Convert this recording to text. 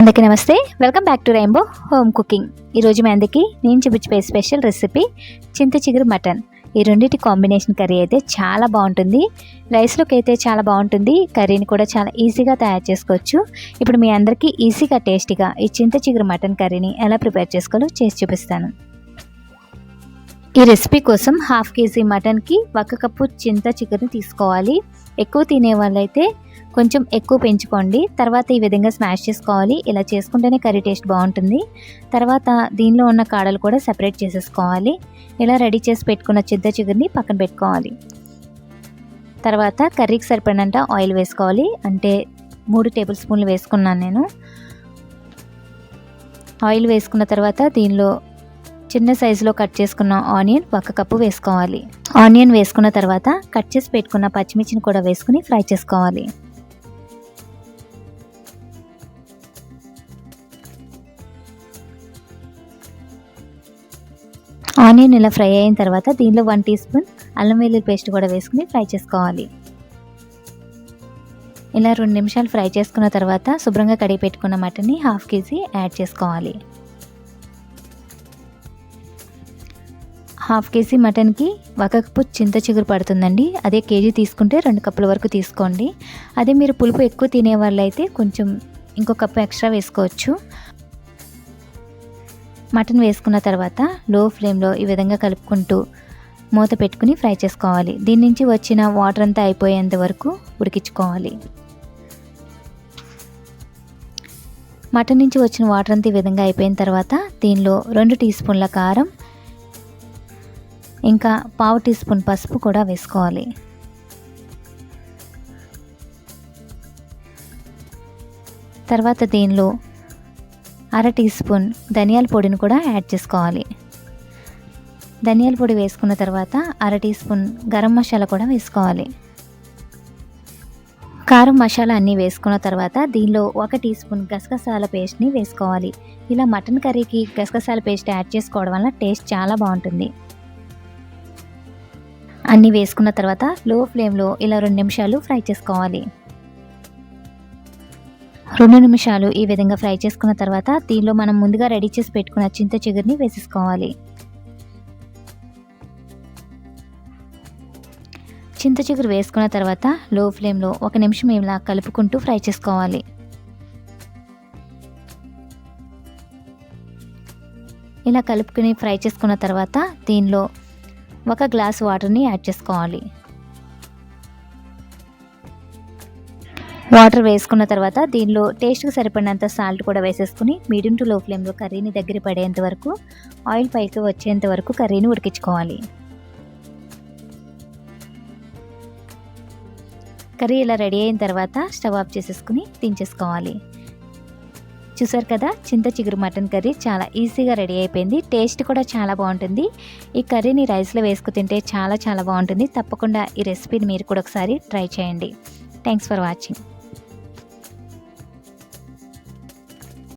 అందరికీ నమస్తే. Welcome back to rainbow home cooking ఈరోజు మీ అందరికీ నేను చూపించిపోయే స్పెషల్ రెసిపీ చింత చిగురు మటన్. ఈ రెండింటి కాంబినేషన్ కర్రీ అయితే చాలా బాగుంటుంది. రైస్లోకి అయితే చాలా బాగుంటుంది. కర్రీని కూడా చాలా ఈజీగా తయారు చేసుకోవచ్చు. ఇప్పుడు మీ అందరికీ ఈజీగా టేస్టీగా ఈ చింత చిగురు మటన్ కర్రీని ఎలా ప్రిపేర్ చేసుకోవాలో చేసి చూపిస్తాను. ఈ రెసిపీ కోసం హాఫ్ కేజీ మటన్కి ఒక కప్పు చింత చిగురుని తీసుకోవాలి. ఎక్కువ తినే వాళ్ళైతే కొంచెం ఎక్కువ పెంచుకోండి. తర్వాత ఈ విధంగా స్మాష్ చేసుకోవాలి. ఇలా చేసుకుంటేనే కర్రీ టేస్ట్ బాగుంటుంది. తర్వాత దీనిలో ఉన్న కాడలు కూడా సెపరేట్ చేసేసుకోవాలి. ఇలా రెడీ చేసి పెట్టుకున్న చిద్ద చిగురిని పక్కన పెట్టుకోవాలి. తర్వాత కర్రీకి సరిపడినంత ఆయిల్ వేసుకోవాలి. అంటే మూడు టేబుల్ స్పూన్లు వేసుకున్నాను నేను. ఆయిల్ వేసుకున్న తర్వాత దీనిలో చిన్న సైజులో కట్ చేసుకున్న ఆనియన్ ఒక కప్పు వేసుకోవాలి. ఆనియన్ వేసుకున్న తర్వాత కట్ చేసి పెట్టుకున్న పచ్చిమిర్చిని కూడా వేసుకుని ఫ్రై చేసుకోవాలి. ఆనియన్ ఇలా ఫ్రై అయిన తర్వాత దీనిలో వన్ టీ స్పూన్ అల్లం వెల్లుల్లి పేస్ట్ కూడా వేసుకుని ఫ్రై చేసుకోవాలి. ఇలా రెండు నిమిషాలు ఫ్రై చేసుకున్న తర్వాత శుభ్రంగా కడిగి పెట్టుకున్న మటన్ని హాఫ్ కేజీ యాడ్ చేసుకోవాలి. హాఫ్ కేజీ మటన్కి ఒక కప్పు చింత చిగురు పడుతుందండి. అదే కేజీ తీసుకుంటే రెండు కప్పుల వరకు తీసుకోండి. అదే మీరు పులుపు ఎక్కువ తినే వాళ్ళైతే కొంచెం ఇంకో కప్పు ఎక్స్ట్రా వేసుకోవచ్చు. మటన్ వేసుకున్న తర్వాత లో ఫ్లేమ్లో ఈ విధంగా కలుపుకుంటూ మూత పెట్టుకుని ఫ్రై చేసుకోవాలి. దీని నుంచి వచ్చిన వాటర్ అంతా అయిపోయేంత వరకు ఉడికించుకోవాలి. మటన్ నుంచి వచ్చిన వాటర్ అంతా ఈ విధంగా అయిపోయిన తర్వాత దీనిలో రెండు టీ స్పూన్ల కారం ఇంకా పావు టీ స్పూన్ పసుపు కూడా వేసుకోవాలి. తర్వాత దీనిలో అర టీ స్పూన్ ధనియాల పొడిని కూడా యాడ్ చేసుకోవాలి. ధనియాల పొడి వేసుకున్న తర్వాత అర టీ స్పూన్ గరం మసాలా కూడా వేసుకోవాలి. కారం మసాలా అన్నీ వేసుకున్న తర్వాత దీనిలో ఒక టీ స్పూన్ గసగసాల పేస్ట్ని వేసుకోవాలి. ఇలా మటన్ కర్రీకి గసగసాల పేస్ట్ యాడ్ చేసుకోవడం వల్ల టేస్ట్ చాలా బాగుంటుంది. అన్నీ వేసుకున్న తర్వాత లో ఫ్లేమ్లో ఇలా రెండు నిమిషాలు ఫ్రై చేసుకోవాలి. రెండు నిమిషాలు ఈ విధంగా ఫ్రై చేసుకున్న తర్వాత దీనిలో మనం ముందుగా రెడీ చేసి పెట్టుకున్న చింత చిగురిని వేసేసుకోవాలి. చింత చిగురు వేసుకున్న తర్వాత లో ఫ్లేమ్లో ఒక నిమిషం ఇలా కలుపుకుంటూ ఫ్రై చేసుకోవాలి. ఇలా కలుపుకుని ఫ్రై చేసుకున్న తర్వాత దీనిలో ఒక గ్లాస్ వాటర్ని యాడ్ చేసుకోవాలి. వాటర్ వేసుకున్న తర్వాత దీనిలో టేస్ట్కి సరిపడినంత సాల్ట్ కూడా వేసేసుకుని మీడియం టు లో ఫ్లేమ్లో కర్రీని దగ్గర పడేంత వరకు ఆయిల్ పైకి వచ్చేంత వరకు కర్రీని ఉడికించుకోవాలి. కర్రీ ఇలా రెడీ అయిన తర్వాత స్టవ్ ఆఫ్ చేసేసుకుని దించేసుకోవాలి. చూసారు కదా? చింత చిగురు మటన్ కర్రీ చాలా ఈజీగా రెడీ అయిపోయింది. టేస్ట్ కూడా చాలా బాగుంటుంది. ఈ కర్రీని రైస్లో వేసుకు తింటే చాలా చాలా బాగుంటుంది. తప్పకుండా ఈ రెసిపీని మీరు కూడా ఒకసారి ట్రై చేయండి. Thanks for watching.